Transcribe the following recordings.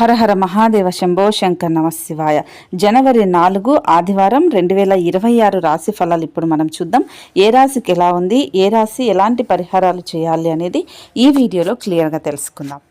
హరహర మహాదేవ శంభో శంకర్ నమశివాయ జనవరి నాలుగు ఆదివారం రెండు వేల ఇరవై ఆరు రాశి ఫలాలు ఇప్పుడు మనం చూద్దాం. ఏ రాశికి ఎలా ఉంది? ఏ రాశి ఎలాంటి పరిహారాలు చేయాలి అనేది ఈ వీడియోలో క్లియర్గా తెలుసుకుందాం.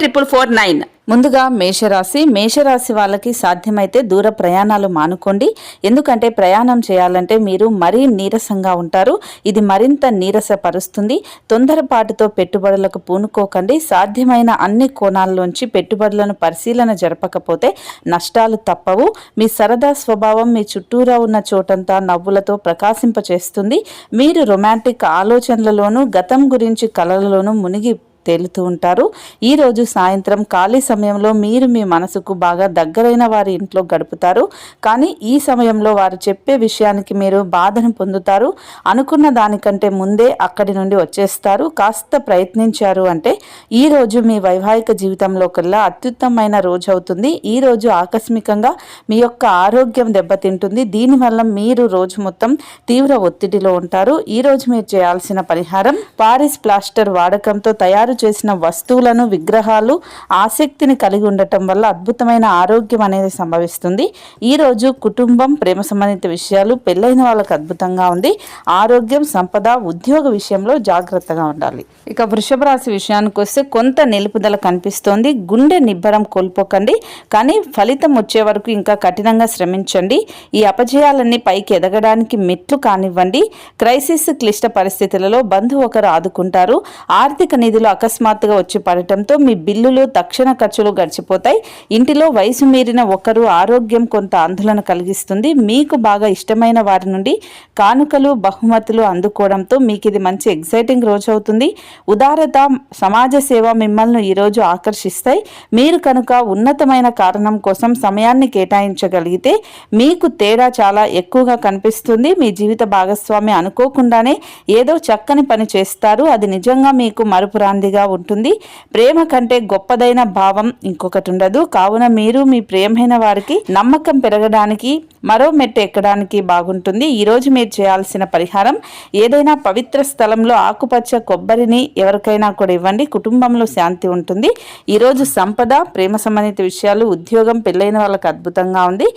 triple four nine ముందుగా మేషరాశి మేషరాశి వాళ్ళకి సాధ్యమైతే దూర ప్రయాణాలు మానుకోండి. ఎందుకంటే ప్రయాణం చేయాలంటే మీరు మరీ నీరసంగా ఉంటారు. ఇది మరింత నీరసపరుస్తుంది. తొందరపాటుతో పెట్టుబడులకు పూనుకోకండి. సాధ్యమైన అన్ని కోణాల్లోంచి పెట్టుబడులను పరిశీలన జరపకపోతే నష్టాలు తప్పవు. మీ సరదా స్వభావం మీ చుట్టూరా ఉన్న చోటంతా నవ్వులతో ప్రకాశింపచేస్తుంది. మీరు రొమాంటిక్ ఆలోచనలలోనూ గతం గురించి కలలలోనూ మునిగి తేలుతూ ఉంటారు. ఈ రోజు సాయంత్రం ఖాళీ సమయంలో మీరు మీ మనసుకు బాగా దగ్గరైన వారి ఇంట్లో గడుపుతారు. కానీ ఈ సమయంలో వారు చెప్పే విషయానికి మీరు బాధను పొందుతారు. అనుకున్న దానికంటే ముందే అక్కడి నుండి వచ్చేస్తారు. కాస్త ప్రయత్నించారు అంటే ఈ రోజు మీ వైవాహిక జీవితంలో కల్లా అత్యుత్తమైన రోజు అవుతుంది. ఈ రోజు ఆకస్మికంగా మీ యొక్క ఆరోగ్యం దెబ్బతింటుంది. దీనివల్ల మీరు రోజు మొత్తం తీవ్ర ఒత్తిడిలో ఉంటారు. ఈ రోజు మీరు చేయాల్సిన పరిహారం పారిస్ ప్లాస్టర్ వాడకంతో తయారు చేసిన వస్తువులను విగ్రహాలు ఆసక్తిని కలిగి ఉండటం వల్ల అద్భుతమైన ఆరోగ్యం అనేది సంభవిస్తుంది. ఈ రోజు కుటుంబం ప్రేమ సంబంధిత విషయాలు పెళ్ళైన వాళ్ళకి అద్భుతంగా ఉంది. ఆరోగ్యం సంపద ఉద్యోగ విషయంలో జాగ్రత్తగా ఉండాలి. ఇక వృషభ రాశి విషయానికి వస్తే కొంత నిలుపుదల కనిపిస్తోంది. గుండె నిబ్బరం కోల్పోకండి. కానీ ఫలితం వచ్చే వరకు ఇంకా కఠినంగా శ్రమించండి. ఈ అపజయాలన్నీ పైకి ఎదగడానికి మెట్లు కానివ్వండి. క్రైసిస్ క్లిష్ట పరిస్థితులలో బంధువు ఒకరు ఆదుకుంటారు. ఆర్థిక నిధులు అకస్మాత్తుగా వచ్చి పడటంతో మీ బిల్లులు తక్షణ ఖర్చులు గడిచిపోతాయి. ఇంటిలో వయసు మీరిన ఒకరు ఆరోగ్యం కొంత ఆందోళన కలిగిస్తుంది. మీకు బాగా ఇష్టమైన వారి నుండి కానుకలు బహుమతులు అందుకోవడంతో మీకు ఇది మంచి ఎగ్జైటింగ్ రోజు అవుతుంది. ఉదారత సమాజ సేవ మిమ్మల్ని ఈరోజు ఆకర్షిస్తాయి. మీరు కనుక ఉన్నతమైన కారణం కోసం సమయాన్ని కేటాయించగలిగితే మీకు తేడా చాలా ఎక్కువగా కనిపిస్తుంది. మీ జీవిత భాగస్వామి అనుకోకుండానే ఏదో చక్కని పని చేస్తారు. అది నిజంగా మీకు మరుపురాంది మరుపురాందిగా ఉంటుంది. ప్రేమ కంటే గొప్పదైన భావం ఇంకొకటి ఉండదు కావున మీరు మీ ప్రియమైన వారికి నమ్మకం పెరగడానికి మరో మెట్టు ఎక్కడానికి బాగుంటుంది. ఈరోజు మీరు చేయాల్సిన పరిహారం ఏదైనా పవిత్ర స్థలంలో ఆకుపచ్చ కొబ్బరిని ఎవరికైనా కూడా ఇవ్వండి. కుటుంబంలో శాంతి ఉంటుంది. ఈరోజు సంపద ప్రేమ సంబంధిత విషయాలు ఉద్యోగం పెళ్ళైన వాళ్ళకి అద్భుతంగా ఉంది.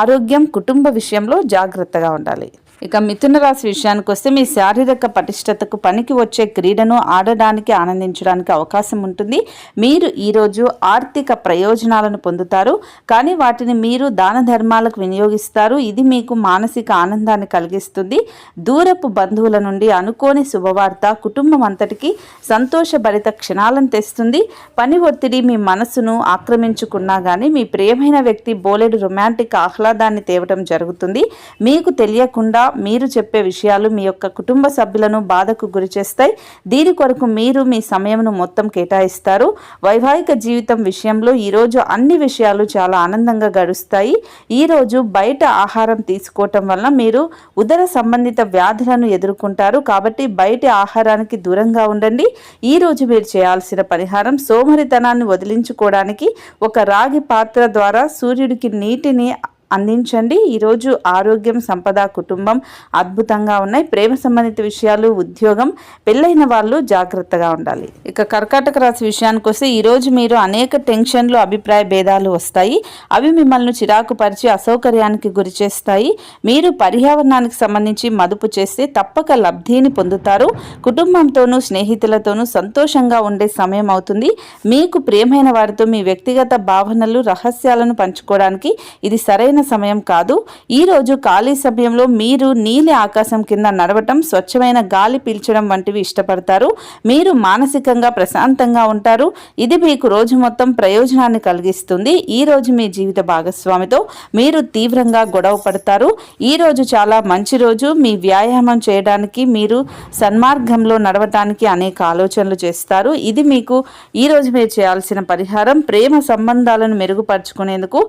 ఆరోగ్యం కుటుంబ విషయంలో జాగ్రత్తగా ఉండాలి. ఇక మిథున రాశి విషయానికి వస్తే మీ శారీరక పటిష్టతకు పనికి వచ్చే క్రీడను ఆడడానికి ఆనందించడానికి అవకాశం ఉంటుంది. మీరు ఈరోజు ఆర్థిక ప్రయోజనాలను పొందుతారు. కానీ వాటిని మీరు దాన ధర్మాలకు వినియోగిస్తారు. ఇది మీకు మానసిక ఆనందాన్ని కలిగిస్తుంది. దూరపు బంధువుల నుండి అనుకోని శుభవార్త కుటుంబం అంతటికి సంతోషభరిత క్షణాలను తెస్తుంది. పని ఒత్తిడి మీ మనసును ఆక్రమించుకున్నా కానీ మీ ప్రియమైన వ్యక్తి బోలెడు రొమాంటిక్ ఆహ్లాదాన్ని తేవడం జరుగుతుంది. మీకు తెలియకుండా మీరు చెప్పే విషయాలు మీ యొక్క కుటుంబ సభ్యులను బాధకు గురిచేస్తాయి దీని కొరకు మీరు మీ సమయంను మొత్తం కేటాయిస్తారు. వైవాహిక జీవితం విషయంలో ఈరోజు అన్ని విషయాలు చాలా ఆనందంగా గడుస్తాయి. ఈరోజు బయట ఆహారం తీసుకోవటం వల్ల మీరు ఉదర సంబంధిత వ్యాధులను ఎదుర్కొంటారు. కాబట్టి బయట ఆహారానికి దూరంగా ఉండండి. ఈ రోజు మీరు చేయాల్సిన పరిహారం సోమరితనాన్ని వదిలించుకోవడానికి ఒక రాగి పాత్ర ద్వారా సూర్యుడికి నీటిని అందించండి. ఈరోజు ఆరోగ్యం సంపద కుటుంబం అద్భుతంగా ఉన్నాయి. ప్రేమ సంబంధిత విషయాలు ఉద్యోగం పెళ్ళైన వాళ్ళు జాగ్రత్తగా ఉండాలి. ఇక కర్కాటక రాశి విషయానికి వస్తే ఈరోజు మీరు అనేక టెన్షన్లు అభిప్రాయ భేదాలు వస్తాయి. అవి మిమ్మల్ని చిరాకు పరిచి అసౌకర్యానికి గురి చేస్తాయి. మీరు పర్యావరణానికి సంబంధించి మదుపు చేస్తే తప్పక లబ్ధిని పొందుతారు. కుటుంబంతోనూ స్నేహితులతోనూ సంతోషంగా ఉండే సమయం అవుతుంది. మీకు ప్రియమైన వారితో మీ వ్యక్తిగత భావనలు రహస్యాలను పంచుకోవడానికి ఇది సరైన సరైన సమయం కాదు. ఈ రోజు ఖాళీ సమయంలో మీరు నీలి ఆకాశం కింద నడవటం స్వచ్ఛమైన గాలి పీల్చడం వంటివి ఇష్టపడతారు. మీరు మానసికంగా ప్రశాంతంగా ఉంటారు. ఇది మీకు రోజు మొత్తం ప్రయోజనాన్ని కలిగిస్తుంది. ఈ రోజు మీ జీవిత భాగస్వామితో మీరు తీవ్రంగా గొడవ పడతారు. ఈ రోజు చాలా మంచి రోజు. మీ వ్యాయామం చేయడానికి మీరు సన్మార్గంలో నడవటానికి అనేక ఆలోచనలు చేస్తారు. ఇది మీకు ఈ రోజు మీరు చేయాల్సిన పరిహారం. ప్రేమ సంబంధాలను మెరుగుపరుచుకునేందుకు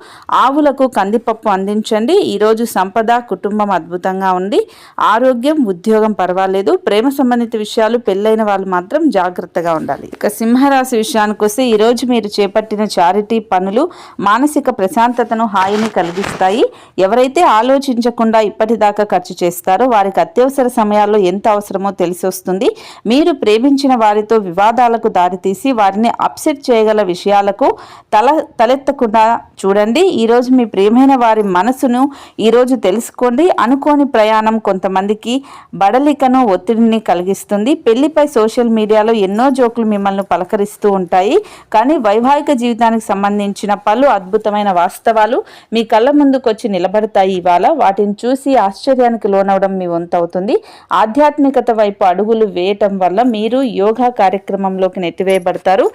ఆవులకు కందిపప్పు అందించండి. ఈరోజు సంపద కుటుంబం అద్భుతంగా ఉంది. ఆరోగ్యం ఉద్యోగం పర్వాలేదు. ప్రేమ సంబంధిత విషయాలు పెళ్ళైన వాళ్ళు మాత్రం జాగ్రత్తగా ఉండాలి. ఇక సింహరాశి విషయానికి వస్తే ఈరోజు మీరు చేపట్టిన చారిటీ పనులు మానసిక ప్రశాంతతను హాయిని కలిగిస్తాయి. ఎవరైతే ఆలోచించకుండా ఇప్పటిదాకా ఖర్చు చేస్తారో వారికి అత్యవసర సమయాల్లో ఎంత అవసరమో తెలిసి వస్తుంది. మీరు ప్రేమించిన వారితో వివాదాలకు దారితీసి వారిని అప్సెట్ చేయగల విషయాలకు తల తలెత్తకుండా చూడండి. ఈరోజు మీ ప్రియమైన వారి వారి మనసును ఈరోజు తెలుసుకోండి. అనుకోని ప్రయాణం కొంతమందికి బడలికను ఒత్తిడిని కలిగిస్తుంది. పెళ్ళిపై సోషల్ మీడియాలో ఎన్నో జోకులు మిమ్మల్ని పలకరిస్తూ ఉంటాయి. కానీ వైవాహిక జీవితానికి సంబంధించిన పలు అద్భుతమైన వాస్తవాలు మీ కళ్ళ ముందుకొచ్చి నిలబడతాయి ఇవాళ. వాటిని చూసి ఆశ్చర్యానికి లోనవడం మీ వంతు అవుతుంది ఆధ్యాత్మికత వైపు అడుగులు వేయటం వల్ల మీరు యోగా కార్యక్రమంలోకి నెట్టివేయబడతారు.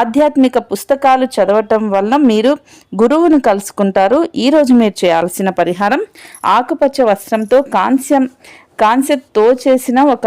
ఆధ్యాత్మిక పుస్తకాలు చదవటం వల్ల మీరు గురువును కలుసుకుంటారు. ఈరోజు మీరు చేయాల్సిన పరిహారం ఆకుపచ్చ వస్త్రంతో కాంస్యం కాంస్యతో చేసిన ఒక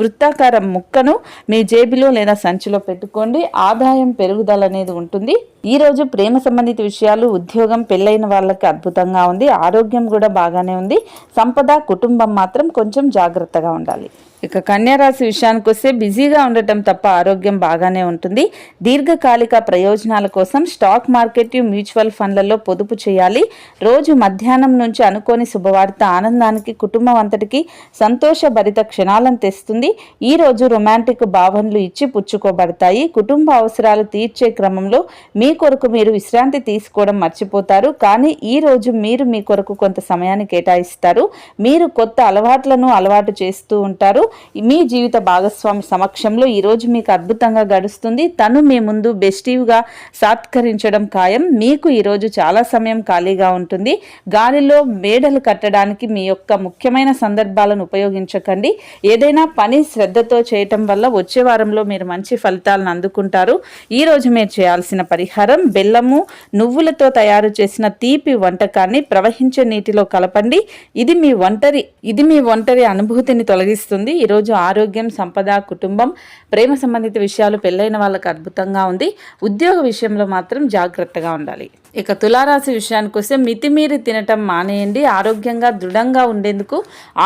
వృత్తాకార ముక్కను మీ జేబులో లేదా సంచిలో పెట్టుకోండి. ఆదాయం పెరుగుదల అనేది ఉంటుంది. ఈ రోజు ప్రేమ సంబంధిత విషయాలు ఉద్యోగం పెళ్ళైన వాళ్ళకి అద్భుతంగా ఉంది ఆరోగ్యం కూడా బాగానే ఉంది. సంపద కుటుంబం మాత్రం కొంచెం జాగ్రత్తగా ఉండాలి. ఇక కన్యారాశి విషయానికి వస్తే బిజీగా ఉండటం తప్ప ఆరోగ్యం బాగానే ఉంటుంది. దీర్ఘకాలిక ప్రయోజనాల కోసం స్టాక్ మార్కెట్ మ్యూచువల్ ఫండ్లలో పొదుపు చేయాలి. రోజు మధ్యాహ్నం నుంచి అనుకోని శుభవార్త ఆనందానికి కుటుంబం అంతటికి సంతోషభరిత క్షణాలను తెస్తుంది. ఈ రోజు రొమాంటిక్ భావనలు ఇచ్చి పుచ్చుకోబడతాయి. కుటుంబ అవసరాలు తీర్చే క్రమంలో మీ కొరకు మీరు విశ్రాంతి తీసుకోవడం మర్చిపోతారు. కానీ ఈ రోజు మీరు మీ కొరకు కొంత సమయాన్ని కేటాయిస్తారు. మీరు కొత్త అలవాట్లను అలవాటు చేస్తూ ఉంటారు. మీ జీవిత భాగస్వామి సమక్షంలో ఈరోజు మీకు అద్భుతంగా గడుస్తుంది. తను మీ ముందు బెస్టివ్గా సాత్కరించడం ఖాయం. మీకు ఈరోజు చాలా సమయం ఖాళీగా ఉంటుంది. గాలిలో మేడలు కట్టడానికి మీ యొక్క ముఖ్యమైన సందర్భాలను ఉపయోగించకండి. ఏదైనా పని శ్రద్ధతో చేయటం వల్ల వచ్చే వారంలో మీరు మంచి ఫలితాలను అందుకుంటారు. ఈ రోజు మీరు చేయాల్సిన పరిహారం బెల్లము నువ్వులతో తయారు చేసిన తీపి వంటకాన్ని ప్రవహించే నీటిలో కలపండి. ఇది మీ ఒంటరి ఇది మీ ఒంటరి అనుభూతిని తొలగిస్తుంది. ఈరోజు ఆరోగ్యం సంపద కుటుంబం ప్రేమ సంబంధిత విషయాలు పెళ్ళైన వాళ్ళకి అద్భుతంగా ఉంది. ఉద్యోగ విషయంలో మాత్రం జాగ్రత్తగా ఉండాలి. ఇక తులారాశి విషయానికి వస్తే మితిమీరి తినటం మానేయండి. ఆరోగ్యంగా దృఢంగా ఉండేందుకు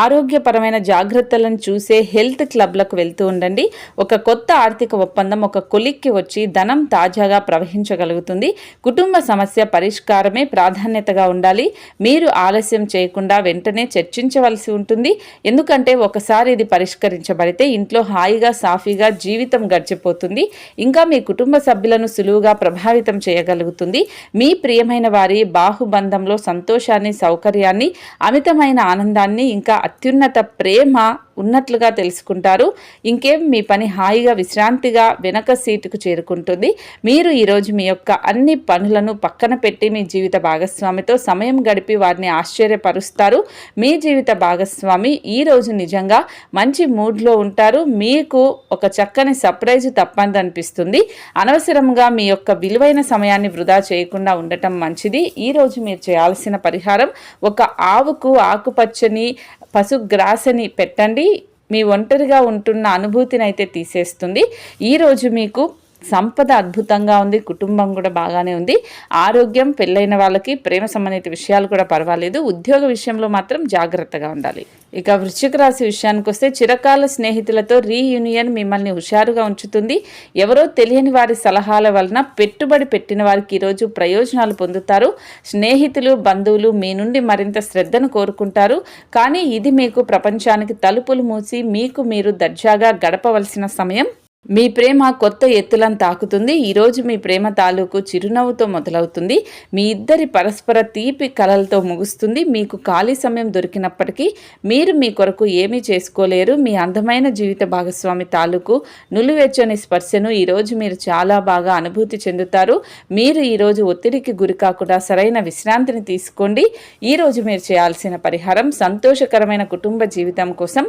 ఆరోగ్యపరమైన జాగ్రత్తలను చూసే హెల్త్ క్లబ్లకు వెళ్తూ ఉండండి. ఒక కొత్త ఆర్థిక ఒప్పందం ఒక కొలిక్కి వచ్చి ధనం తాజాగా ప్రవహించగలుగుతుంది. కుటుంబ సమస్య పరిష్కారమే ప్రాధాన్యతగా ఉండాలి. మీరు ఆలస్యం చేయకుండా వెంటనే చర్చించవలసి ఉంటుంది. ఎందుకంటే ఒకసారి ఇది పరిష్కరించబడితే ఇంట్లో హాయిగా సాఫీగా జీవితం గడిచిపోతుంది. ఇంకా మీ కుటుంబ సభ్యులను సులువుగా ప్రభావితం చేయగలుగుతుంది. మీ ప్రియమైన వారి బాహుబంధంలో సంతోషాన్ని సౌకర్యాన్ని అమితమైన ఆనందాన్ని ఇంకా అత్యున్నత ప్రేమ ఉన్నట్లుగా తెలుసుకుంటారు. ఇంకేం మీ పని హాయిగా విశ్రాంతిగా వెనక సీటుకు చేరుకుంటుంది. మీరు ఈరోజు మీ యొక్క అన్ని పనులను పక్కన పెట్టి మీ జీవిత భాగస్వామితో సమయం గడిపి వారిని ఆశ్చర్యపరుస్తారు. మీ జీవిత భాగస్వామి ఈరోజు నిజంగా మంచి మూడ్లో ఉంటారు. మీకు ఒక చక్కని సర్ప్రైజ్ తప్పని అనిపిస్తుంది అనవసరంగా మీ యొక్క విలువైన సమయాన్ని వృధా చేయకుండా ఉండటం మంచిది. ఈరోజు మీరు చేయాల్సిన పరిహారం ఒక ఆవుకు ఆకుపచ్చని పశుగ్రాసని పెట్టండి. మీ ఒంటరిగా ఉంటున్న అనుభూతిని అయితే తీసేస్తుంది ఈరోజు మీకు సంపద అద్భుతంగా ఉంది కుటుంబం కూడా బాగానే ఉంది. ఆరోగ్యం పెళ్ళైన వాళ్ళకి ప్రేమ సంబంధిత విషయాలు కూడా పర్వాలేదు. ఉద్యోగ విషయంలో మాత్రం జాగ్రత్తగా ఉండాలి. ఇక వృశ్చిక రాశి విషయానికి వస్తే చిరకాల స్నేహితులతో రీయూనియన్ మిమ్మల్ని హుషారుగా ఉంచుతుంది. ఎవరో తెలియని వారి సలహాల వలన పెట్టుబడి పెట్టిన వారికి ఈరోజు ప్రయోజనాలు పొందుతారు. స్నేహితులు బంధువులు మీ నుండి మరింత శ్రద్ధను కోరుకుంటారు. కానీ ఇది మీకు ప్రపంచానికి తలుపులు మూసి మీకు మీరు దర్జాగా గడపవలసిన సమయం మీ ప్రేమ కొత్త ఎత్తులను తాకుతుంది. ఈరోజు మీ ప్రేమ తాలూకు చిరునవ్వుతో మొదలవుతుంది. మీ ఇద్దరి పరస్పర తీపి కలలతో ముగుస్తుంది. మీకు ఖాళీ సమయం దొరికినప్పటికీ మీరు మీ కొరకు ఏమీ చేసుకోలేరు. మీ అందమైన జీవిత భాగస్వామి తాలూకు నులివెచ్చని స్పర్శను ఈరోజు మీరు చాలా బాగా అనుభూతి చెందుతారు. మీరు ఈరోజు ఒత్తిడికి గురి కాకుండా సరైన విశ్రాంతిని తీసుకోండి. ఈరోజు మీరు చేయాల్సిన పరిహారం సంతోషకరమైన కుటుంబ జీవితం కోసం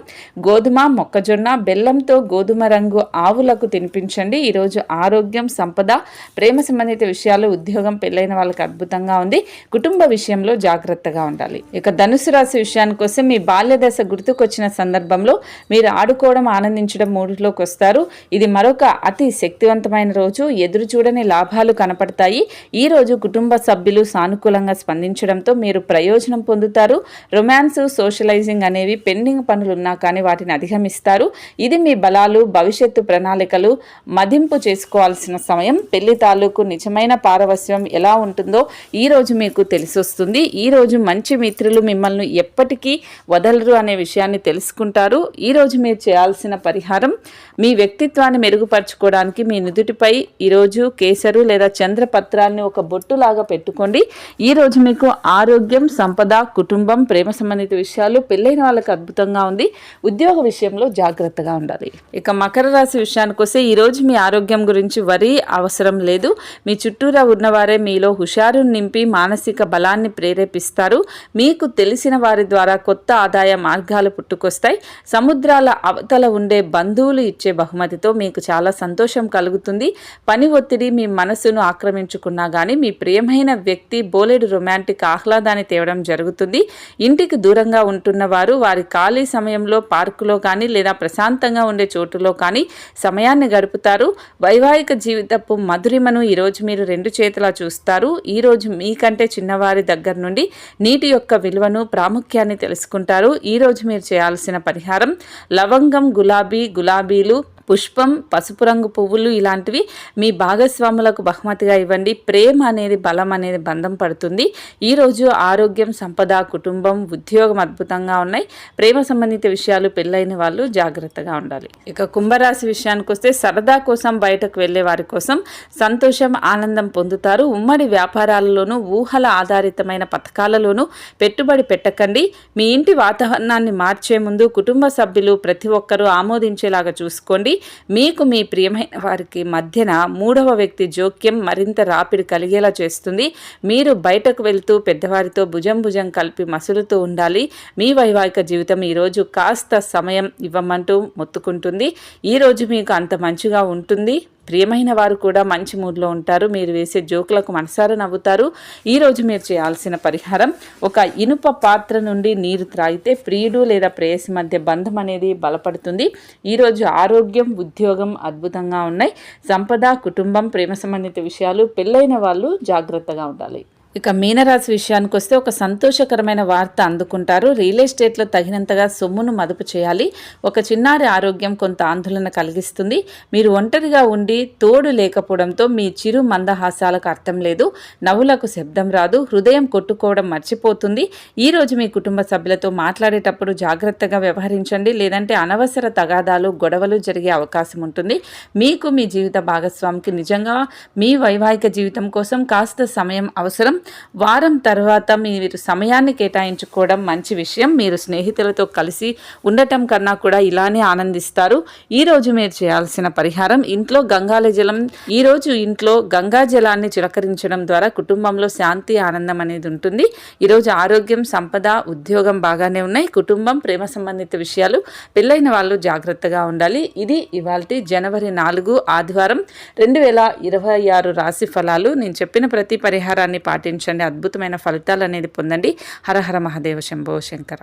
గోధుమ మొక్కజొన్న బెల్లంతో గోధుమ రంగు ఆవులకు తినిపించండి. ఈరోజు ఆరోగ్యం సంపద ప్రేమ సంబంధిత విషయాలు ఉద్యోగం పెళ్ళైన వాళ్ళకి అద్భుతంగా ఉంది. కుటుంబ విషయంలో జాగ్రత్తగా ఉండాలి. ఇక ధనుసు రాశి విషయానికి వస్తే మీ బాల్య దశ గుర్తుకొచ్చిన సందర్భంలో మీరు ఆడుకోవడం ఆనందించడం మూడులోకి వస్తారు. ఇది మరొక అతి శక్తివంతమైన రోజు. ఎదురు చూడని లాభాలు కనపడతాయి. ఈ రోజు కుటుంబ సభ్యులు సానుకూలంగా స్పందించడంతో మీరు ప్రయోజనం పొందుతారు. రొమాన్స్ సోషలైజింగ్ అనేవి పెండింగ్ పనులు ఉన్నా కానీ వాటిని అధిగమిస్తారు. ఇది మీ బలాలు భవిష్యత్తు ప్రణాళిక ప్రణాళికలు మదింపు చేసుకోవాల్సిన సమయం పెళ్ళి తాలూకు నిజమైన పారవస్యం ఎలా ఉంటుందో ఈ రోజు మీకు తెలిసొస్తుంది. ఈ రోజు మంచి మిత్రులు మిమ్మల్ని ఎప్పటికీ వదలరు అనే విషయాన్ని తెలుసుకుంటారు. ఈ రోజు మీరు చేయాల్సిన పరిహారం మీ వ్యక్తిత్వాన్ని మెరుగుపరచుకోవడానికి మీ నుదుటిపై ఈరోజు కేసరు లేదా చంద్రపత్రాన్ని ఒక బొట్టులాగా పెట్టుకోండి. ఈ రోజు మీకు ఆరోగ్యం సంపద కుటుంబం ప్రేమ సంబంధిత విషయాలు పెళ్ళైన వాళ్ళకి అద్భుతంగా ఉంది. ఉద్యోగ విషయంలో జాగ్రత్తగా ఉండాలి. ఇక మకర రాశి విషయానికి వస్తే ఈరోజు మీ ఆరోగ్యం గురించి వరి అవసరం లేదు. మీ చుట్టూరా ఉన్నవారే మీలో హుషారు నింపి మానసిక బలాన్ని ప్రేరేపిస్తారు. మీకు తెలిసిన వారి ద్వారా కొత్త ఆదాయ మార్గాలు పుట్టుకొస్తాయి. సముద్రాల అవతల ఉండే బంధువులు ఇచ్చే బహుమతితో మీకు చాలా సంతోషం కలుగుతుంది. పని ఒత్తిడి మీ మనసును ఆక్రమించుకున్నా కానీ మీ ప్రియమైన వ్యక్తి బోలెడు రొమాంటిక్ ఆహ్లాదాన్ని తేవడం జరుగుతుంది. ఇంటికి దూరంగా ఉంటున్న వారు వారి ఖాళీ సమయంలో పార్కులో కానీ లేదా ప్రశాంతంగా ఉండే చోటులో కానీ సమయాన్ని గడుపుతారు. వైవాహిక జీవితపు మధురిమను ఈరోజు మీరు రెండు చేతులా చూస్తారు. ఈరోజు మీకంటే చిన్నవారి దగ్గర నుండి నీటి యొక్క విలువను ప్రాముఖ్యాన్ని తెలుసుకుంటారు. ఈరోజు మీరు చేయాల్సిన పరిహారం లవంగం గులాబీ గులాబీలు dulu పుష్పం పసుపు రంగు పువ్వులు ఇలాంటివి మీ భాగస్వాములకు బహుమతిగా ఇవ్వండి. ప్రేమ అనేది బలం అనేది బంధం పడుతుంది. ఈరోజు ఆరోగ్యం సంపద కుటుంబం ఉద్యోగం అద్భుతంగా ఉన్నాయి. ప్రేమ సంబంధిత విషయాలు పెళ్ళైన వాళ్ళు జాగ్రత్తగా ఉండాలి. ఇక కుంభరాశి విషయానికి వస్తే సరదా కోసం బయటకు వెళ్ళే వారి కోసం సంతోషం ఆనందం పొందుతారు. ఉమ్మడి వ్యాపారాలలోనూ ఊహల ఆధారితమైన పథకాలలోనూ పెట్టుబడి పెట్టకండి. మీ ఇంటి వాతావరణాన్ని మార్చే ముందు కుటుంబ సభ్యులు ప్రతి ఒక్కరూ ఆమోదించేలాగా చూసుకోండి. మీకు మీ ప్రియమైన వారికి మధ్యన మూడవ వ్యక్తి జోక్యం మరింత రాపిడి కలిగేలా చేస్తుంది. మీరు బయటకు వెళ్తూ పెద్దవారితో భుజం భుజం కలిపి మసులుతూ ఉండాలి. మీ వైవాహిక జీవితం ఈరోజు కాస్త సమయం ఇవ్వమంటూ మొత్తుకుంటుంది. ఈరోజు మీకు అంత మంచిగా ఉంటుంది. ప్రియమైన వారు కూడా మంచి మూడ్లో ఉంటారు. మీరు వేసే జోకులకు మనసారా నవ్వుతారు. ఈరోజు మీరు చేయాల్సిన పరిహారం ఒక ఇనుప పాత్ర నుండి నీరు త్రాగితే ప్రియుడు లేదా ప్రేయసి మధ్య బంధం అనేది బలపడుతుంది. ఈరోజు ఆరోగ్యం ఉద్యోగం అద్భుతంగా ఉన్నాయి. సంపద కుటుంబం ప్రేమ సంబంధిత విషయాలు పెళ్ళైన వాళ్ళు జాగ్రత్తగా ఉండాలి. ఇక మీనరాశి విషయానికి వస్తే ఒక సంతోషకరమైన వార్త అందుకుంటారు. రియల్ ఎస్టేట్లో తగినంతగా సొమ్మును మదుపు చేయాలి. ఒక చిన్నారి ఆరోగ్యం కొంత ఆందోళన కలిగిస్తుంది. మీరు ఒంటరిగా ఉండి తోడు లేకపోవడంతో మీ చిరు మందహాసాలకు అర్థం లేదు. నవ్వులకు శబ్దం రాదు. హృదయం కొట్టుకోవడం మర్చిపోతుంది. ఈ రోజు మీ కుటుంబ సభ్యులతో మాట్లాడేటప్పుడు జాగ్రత్తగా వ్యవహరించండి. లేదంటే అనవసర తగాదాలు గొడవలు జరిగే అవకాశం ఉంటుంది. మీకు మీ జీవిత భాగస్వామికి నిజంగా మీ వైవాహిక జీవితం కోసం కాస్త సమయం అవసరం. వారం తర్వాత మీరు సమయాన్ని కేటాయించుకోవడం మంచి విషయం. మీరు స్నేహితులతో కలిసి ఉండటం కన్నా కూడా ఇలానే ఆనందిస్తారు. ఈ రోజు మీరు చేయాల్సిన పరిహారం ఇంట్లో గంగాల జలం. ఈ రోజు ఇంట్లో గంగా జలాన్ని చిలకరించడం ద్వారా కుటుంబంలో శాంతి ఆనందం అనేది ఉంటుంది. ఈరోజు ఆరోగ్యం సంపద ఉద్యోగం బాగానే ఉన్నాయి. కుటుంబం ప్రేమ సంబంధిత విషయాలు పెళ్ళైన వాళ్ళు జాగ్రత్తగా ఉండాలి. ఇది ఇవాళ జనవరి నాలుగు ఆదివారం. రెండు వేల ఇరవై ఆరు రాశి ఫలాలు. నేను చెప్పిన ప్రతి పరిహారాన్ని పాటించండి అద్భుతమైన ఫలితాలు అనేది పొందండి హరహర మహాదేవ శంభో శంకర.